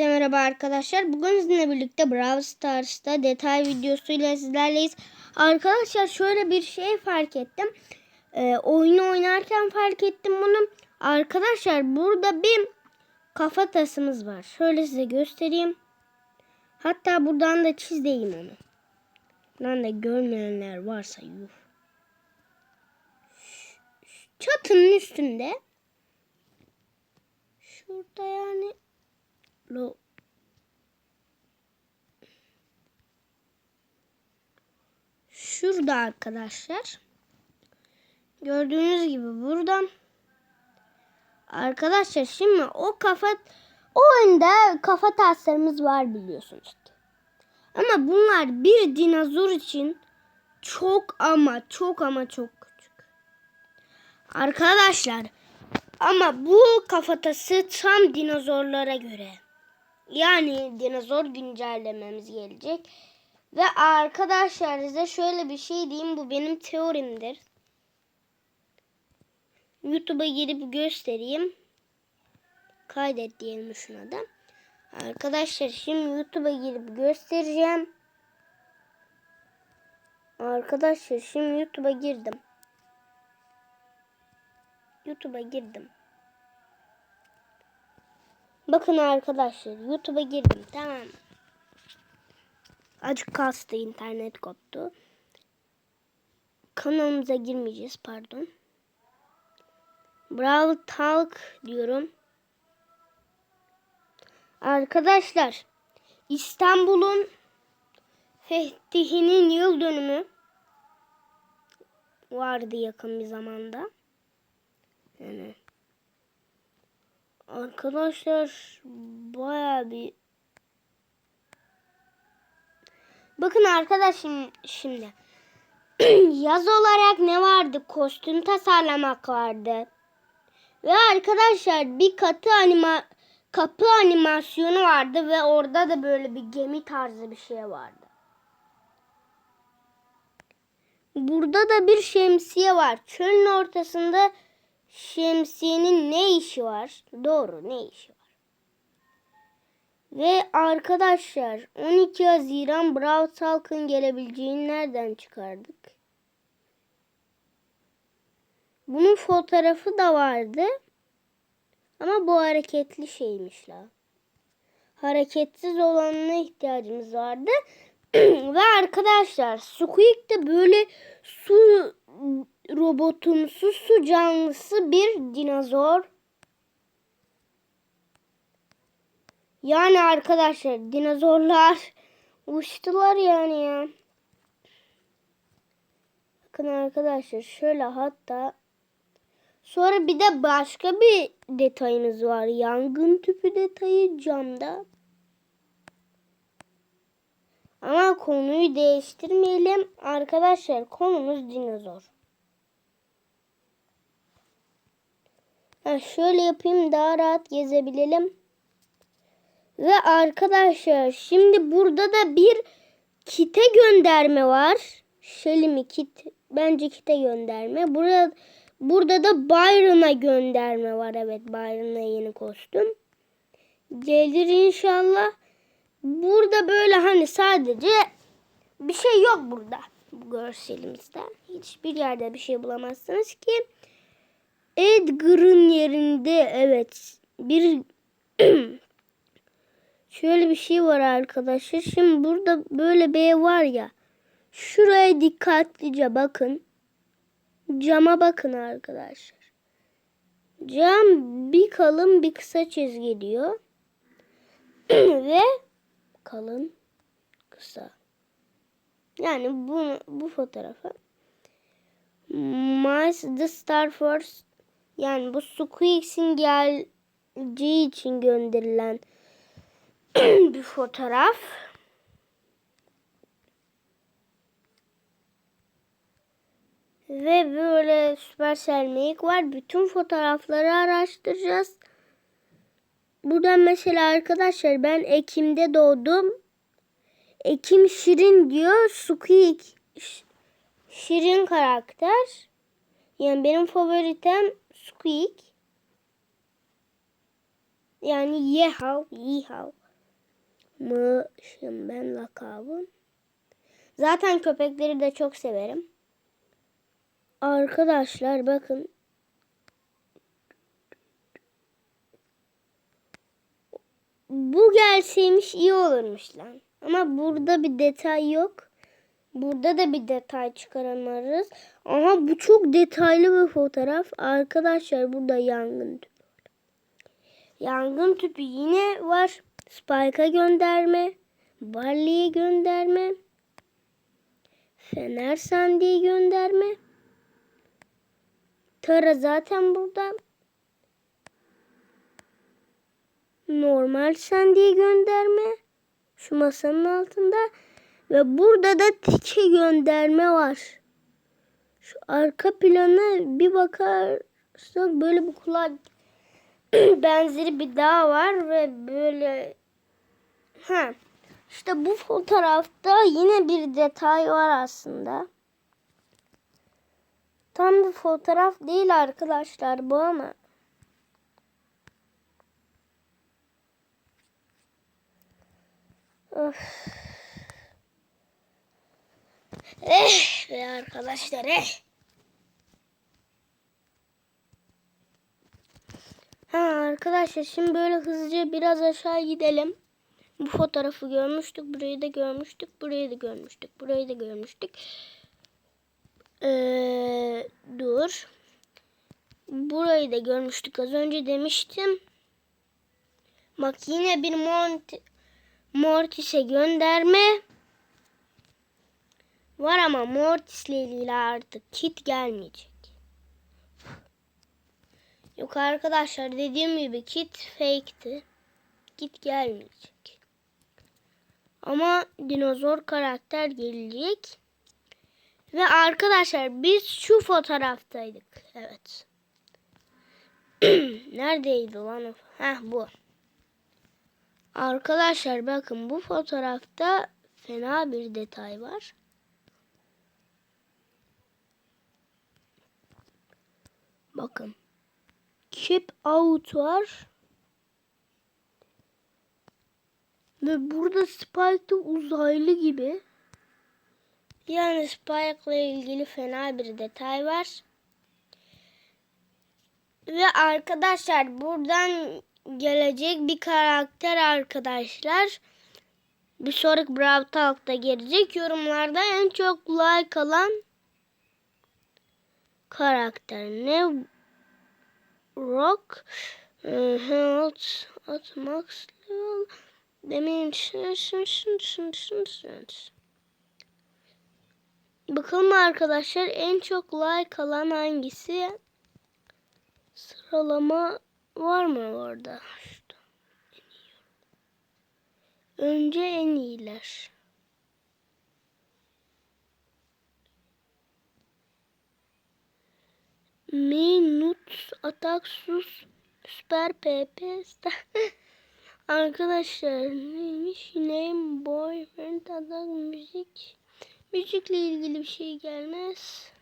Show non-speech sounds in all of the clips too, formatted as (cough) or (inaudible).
Hepinize merhaba arkadaşlar. Bugün sizinle birlikte Brawl Stars'ta detay videosuyla sizlerleyiz. Arkadaşlar şöyle bir şey fark ettim. Ee, oyunu oynarken fark ettim bunu. Arkadaşlar burada bir kafa tasımız var. Şöyle size göstereyim. Hatta buradan da çizeyim onu. Buradan da görmeyenler varsa yuh. Çatının üstünde. Şurada yani Lo Şurada arkadaşlar. Gördüğünüz gibi buradan. Arkadaşlar şimdi o kafa o oyunda kafa taslarımız var biliyorsunuz. Ama bunlar bir dinozor için çok ama çok ama çok küçük. Arkadaşlar ama bu kafatası tam dinozorlara göre. Yani dinozor güncellememiz gelecek. Ve arkadaşlar size şöyle bir şey diyeyim. Bu benim teorimdir. YouTube'a girip göstereyim. Kaydet diyelim şuna da. Arkadaşlar şimdi YouTube'a girip göstereceğim. Arkadaşlar şimdi YouTube'a girdim. YouTube'a girdim. Bakın arkadaşlar YouTube'a girdim tamam mı? Acık kastı internet koptu. Kanalımıza girmeyeceğiz pardon. Brawl Talk diyorum. Arkadaşlar İstanbul'un fethinin yıl dönümü vardı yakın bir zamanda. Yani Arkadaşlar baya bir Bakın arkadaşım şimdi (clears throat) yaz olarak ne vardı? Kostüm tasarlamak vardı. Ve arkadaşlar bir katı anima kapı animasyonu vardı ve orada da böyle bir gemi tarzı bir şey vardı. Burada da bir şemsiye var. Çölün ortasında şemsiyenin ne işi var? Doğru ne işi var? Ve arkadaşlar 12 Haziran Brawl Talk'ın gelebileceğini nereden çıkardık? Bunun fotoğrafı da vardı. Ama bu hareketli şeymiş la. Hareketsiz olanına ihtiyacımız vardı. (clears throat) Ve arkadaşlar Squeak de böyle su robotumsu su canlısı bir dinozor. Yani arkadaşlar dinozorlar uçtular yani ya. Bakın arkadaşlar şöyle hatta sonra bir de başka bir detayımız var. Yangın tüpü detayı camda. Ama konuyu değiştirmeyelim. Arkadaşlar konumuz dinozor. Ha, şöyle yapayım daha rahat gezebilelim. Ve arkadaşlar şimdi burada da bir kite gönderme var. Şöyle mi kit? Bence kite gönderme. Burada burada da Byron'a gönderme var. Evet Byron'a yeni kostüm. Gelir inşallah. Burada böyle hani sadece bir şey yok burada. Bu görselimizde. Hiçbir yerde bir şey bulamazsınız ki. Edgar'ın yerinde evet bir (clears throat) şöyle bir şey var arkadaşlar. Şimdi burada böyle ev var ya. Şuraya dikkatlice bakın. Cama bakın arkadaşlar. Cam bir kalın bir kısa çizgi diyor. (clears throat) Ve kalın kısa. Yani bu bu fotoğrafı Miles the Star Force yani bu Squeaks'in geleceği için gönderilen (clears throat) bir fotoğraf. Ve böyle Supercell Make var. Bütün fotoğrafları araştıracağız. Buradan mesela arkadaşlar ben Ekim'de doğdum. Ekim Şirin diyor. Squeak Şirin karakter. Yani benim favoritem Squeak. Yani Yehaw, Yehaw. mışım ben lakabım. Zaten köpekleri de çok severim. Arkadaşlar bakın. Bu gelseymiş iyi olurmuş lan. Ama burada bir detay yok. Burada da bir detay çıkaramıyoruz. Aha bu çok detaylı bir fotoğraf. Arkadaşlar burada yangın tüpü. Yangın tüpü yine var. Spike'a gönderme. Barley'e gönderme. Fener Sandy'ye gönderme. Tara zaten burada. Normal Sandy'ye gönderme. Şu masanın altında. Ve burada da tike gönderme var. Şu arka plana bir bakarsak böyle bir kulak (clears throat) benzeri bir dağ var ve böyle ha işte bu fotoğrafta yine bir detay var aslında. Tam bir fotoğraf değil arkadaşlar bu ama. Öf. Eh be arkadaşlar eh. Ha arkadaşlar şimdi böyle hızlıca biraz aşağı gidelim. Bu fotoğrafı görmüştük. Burayı da görmüştük. Burayı da görmüştük. Burayı da görmüştük. Ee, dur. Burayı da görmüştük. Az önce demiştim. Bak yine bir Mont Mortis'e gönderme var ama Mortis'le ilgili artık kit gelmeyecek. Yok arkadaşlar dediğim gibi kit fake'ti. Kit gelmeyecek. Ama dinozor karakter gelecek. Ve arkadaşlar biz şu fotoğraftaydık. Evet. (clears throat) Neredeydi lan o? Heh bu. Arkadaşlar bakın bu fotoğrafta fena bir detay var. Bakın. Keep out var. Ve burada Spike de uzaylı gibi. Yani Spike ile ilgili fena bir detay var. Ve arkadaşlar buradan gelecek bir karakter arkadaşlar. Bir sonraki Brawl Talk'ta gelecek. Yorumlarda en çok like alan karakter ne? Rock, Health, at Max Level, Demin Bakalım arkadaşlar en çok like alan hangisi? Sıralama var mı orada? Önce en iyiler. Minut Ataksus Süper PP (laughs) Arkadaşlar neymiş? Name Boyfriend Atak Müzik Müzikle ilgili bir şey gelmez.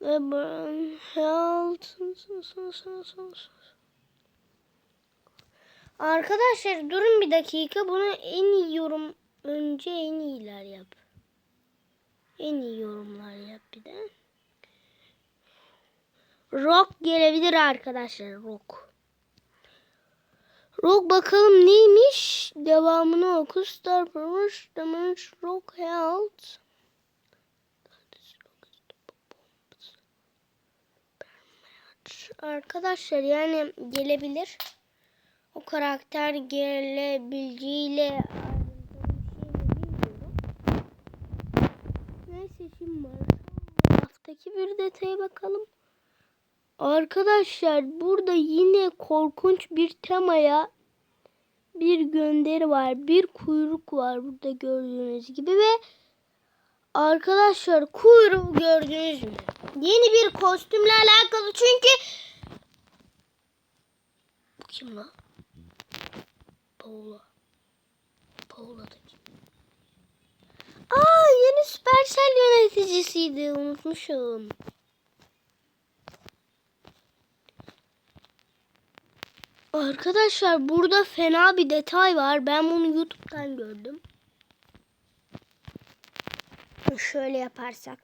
Ve Health Arkadaşlar durun bir dakika. Bunu en iyi yorum önce en iyiler yap. En iyi yorumlar yap bir de. Rock gelebilir arkadaşlar. Rock. Rock bakalım neymiş? Devamını oku. Star Powers, Damage, Rock Health. Arkadaşlar yani gelebilir. O karakter gelebileceğiyle Neyse şimdi. Haftaki bir detaya bakalım. Arkadaşlar burada yine korkunç bir temaya bir gönderi var. Bir kuyruk var burada gördüğünüz gibi ve arkadaşlar kuyruğu gördünüz mü? Yeni bir kostümle alakalı çünkü bu kim lan? Paula. Paula da kim? Aa yeni Supercell yöneticisiydi unutmuşum. Arkadaşlar burada fena bir detay var. Ben bunu YouTube'dan gördüm. Şöyle yaparsak.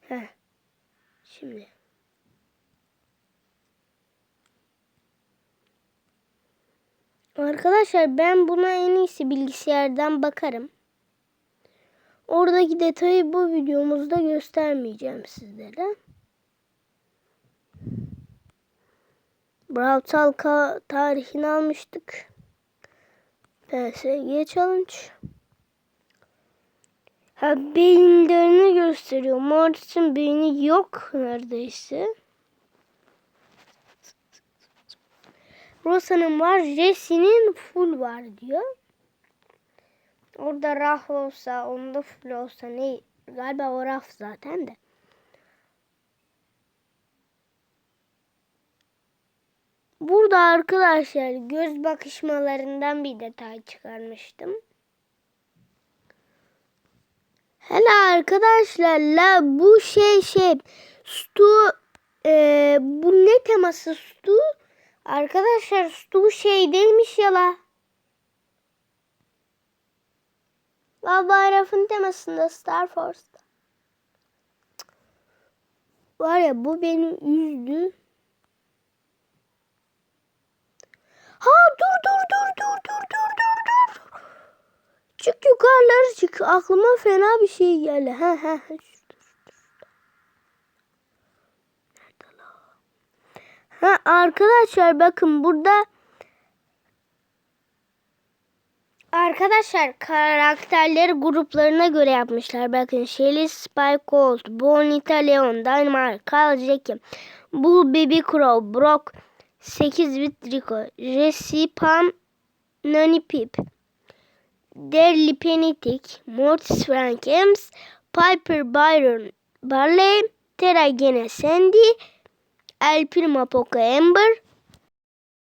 Heh. Şimdi. Arkadaşlar ben buna en iyisi bilgisayardan bakarım. Oradaki detayı bu videomuzda göstermeyeceğim sizlere. Brawl Talka tarihini almıştık. PSG Challenge. Ha beyinlerini gösteriyor. Mortis'in beyni yok neredeyse. Rosa'nın var, Jesse'nin full var diyor. Orada raf olsa, onda full olsa ne? Galiba o raf zaten de. Burada arkadaşlar göz bakışmalarından bir detay çıkarmıştım. Hele arkadaşlar la bu şey şey Stu e, bu ne teması Stu? Arkadaşlar Stu şey değilmiş ya la. La Bayraf'ın temasında Star Force'da. Var ya bu beni üzdü. Çık. Aklıma fena bir şey geldi. Ha ha. ha. Ha arkadaşlar bakın burada Arkadaşlar karakterleri gruplarına göre yapmışlar. Bakın Shelly, Spike Colt, Bonita Leon, Dynamite, Carl Jackie, Bull, Baby Crow, Brock, 8 bit Rico, Jesse, Pam, Nani Pip, Der Lipenetik, Mortis Frankems, Piper Byron Barley, Terra Gene Sandy, El Prima Poca Amber,